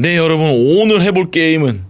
네 여러분 오늘 해볼 게임은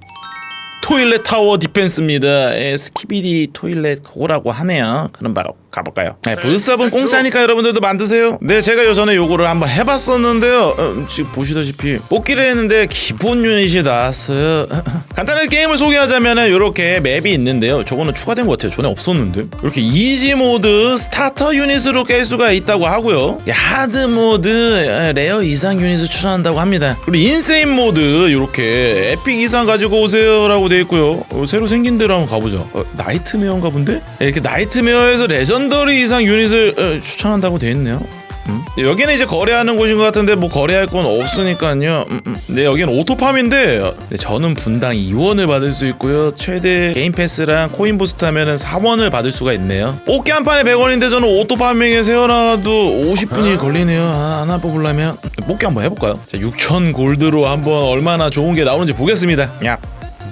토일렛 타워 디펜스입니다. 예, 스키비디 토일렛 그거라고 하네요. 그럼 바로 가볼까요? 네, 부스업은 공짜니까 여러분들도 만드세요. 네, 제가 요전에 요거를 한번 해봤었는데요. 어, 지금 보시다시피 뽑기를 했는데 기본 유닛이 나왔어요. 간단하게 게임을 소개하자면은 이렇게 맵이 있는데요. 저거는 추가된 것 같아요. 전에 없었는데. 이렇게 이지 모드 스타터 유닛으로 깰 수가 있다고 하고요. 예, 하드 모드 예, 레어 이상 유닛을 추천한다고 합니다. 그리고 인세인 모드 이렇게 에픽 이상 가지고 오세요라고 돼 있고요. 어, 새로 생긴 데로 한번 가보자. 어, 나이트메어인가 본데? 예, 이렇게 나이트메어에서 레전 더리 이상 유닛을 어, 추천한다고 돼 있네요. 음? 여기는 이제 거래하는 곳인 것 같은데 뭐 거래할 건 없으니까요. 음, 음. 네 여기는 오토팜인데 네, 저는 분당 2원을 받을 수 있고요. 최대 게임 패스랑 코인 부스트 하면은 4원을 받을 수가 있네요. 뽑기 한 판에 100원인데 저는 오토팜명에 세워놔도 50분이 걸리네요. 아, 하나 뽑으려면 뽑기 한번 해볼까요? 자 6천 골드로 한번 얼마나 좋은 게 나오는지 보겠습니다. 야.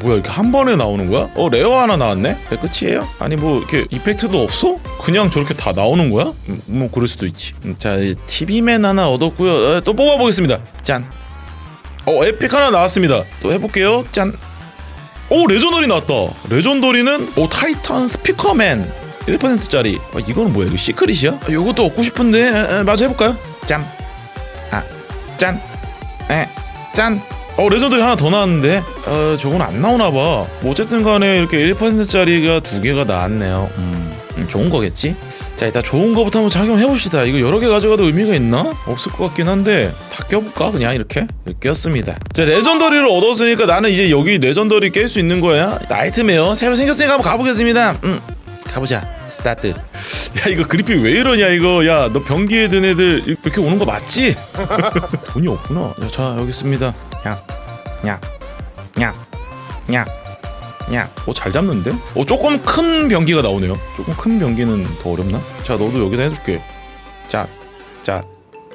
뭐야 이렇게 한 번에 나오는 거야? 어 레어 하나 나왔네? 네, 끝이에요? 아니 뭐 이렇게 이펙트도 없어? 그냥 저렇게 다 나오는 거야? 음, 뭐 그럴 수도 있지 음, 자 TV맨 하나 얻었고요 어, 또 뽑아보겠습니다 짠 어 에픽 하나 나왔습니다 또 해볼게요 짠 오 레전더리 나왔다 레전더리는 오 타이탄 스피커맨 1%짜리 아, 이거는 뭐야 이거 시크릿이야? 아, 이것도 얻고 싶은데 에, 에, 마저 해볼까요? 아, 짠아 짠 에 짠 어 레전드리 하나 더 나왔는데 어 저건 안 나오나 봐. 뭐 어쨌든 간에 이렇게 1%짜리가 두 개가 나왔네요. 음, 음, 좋은 거겠지? 자 일단 좋은 거부터 한번 착용해 봅시다. 이거 여러 개 가져가도 의미가 있나? 없을 것 같긴 한데 다 껴볼까 그냥 이렇게 이렇게 꼈습니다. 자 레전더리를 얻었으니까 나는 이제 여기 레전더리 깰 수 있는 거야. 나이트메어 새로 생겼으니까 한번 가보겠습니다. 음 가보자. 스타트. 야 이거 그리픽 왜 이러냐 이거. 야 너 변기에 든 애들 이렇게 오는 거 맞지? 돈이 없구나. 야, 자 여기 있습니다. 야, 야, 야, 야, 야. 어잘 잡는데? 어 조금 큰 변기가 나오네요. 조금 큰 변기는 더 어렵나? 자 너도 여기다 해줄게. 자, 자.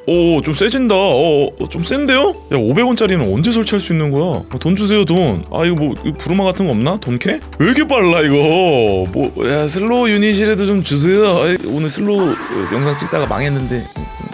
오, 좀 세진다. 어, 어, 좀 센데요? 야, 500원짜리는 언제 설치할 수 있는 거야? 어, 돈 주세요, 돈. 아, 이거 뭐, 이거 부르마 같은 거 없나? 돈캐? 왜 이렇게 빨라, 이거? 뭐, 야, 슬로우 유닛이라도 좀 주세요. 아이, 오늘 슬로우 어, 영상 찍다가 망했는데,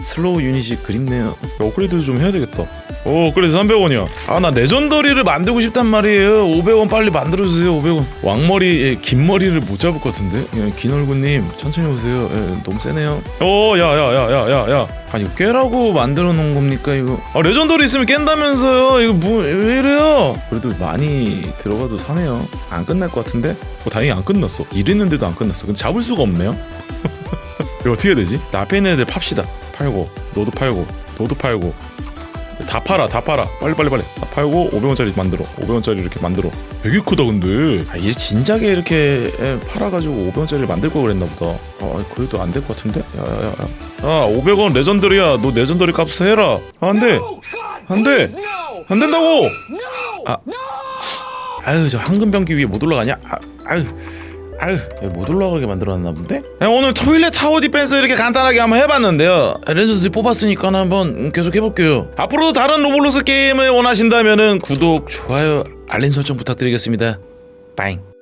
슬로우 유닛이 그립네요. 야, 업그레이드 좀 해야 되겠다. 오, 업그레이드 300원이야. 아, 나 레전더리를 만들고 싶단 말이에요. 500원 빨리 만들어주세요, 500원. 왕머리, 예, 긴 머리를 못 잡을 것 같은데? 예, 긴 얼굴님, 천천히 오세요. 예, 너무 세네요. 어, 야, 야, 야, 야, 야, 야. 아니, 깨라고 만들어 놓은 겁니까, 이거? 아, 레전더리 있으면 깬다면서요? 이거 뭐, 왜 이래요? 그래도 많이 들어가도 사네요. 안 끝날 것 같은데? 어, 다행히 안 끝났어. 이랬는데도 안 끝났어. 근데 잡을 수가 없네요. 이거 어떻게 해야 되지? 나 앞에 있는 애들 팝시다. 팔고, 너도 팔고, 너도 팔고. 다 팔아, 다 팔아. 빨리 빨리 빨리. 다 팔고 500원짜리 만들어. 500원짜리 이렇게 만들어. 되게 크다 근데. 아, 이제 진작에 이렇게 에, 팔아가지고 500원짜리 만들 걸 그랬나 보다. 아, 그래도 안 될 것 같은데? 야야야. 야. 아, 500원 레전더리야. 너 레전더리 값을 해라. 아, 안 돼. 안 돼. 안 된다고. 아. 아유, 저 황금 변기 위에 못 올라가냐? 아, 아유. 아유 못 올라가게 만들어놨나 본데? 네, 오늘 토일렛 타워 디펜스 이렇게 간단하게 한번 해봤는데요. 레전드 뽑았으니까 한번 계속 해볼게요. 앞으로도 다른 로블록스 게임을 원하신다면 구독, 좋아요, 알림 설정 부탁드리겠습니다. 빠잉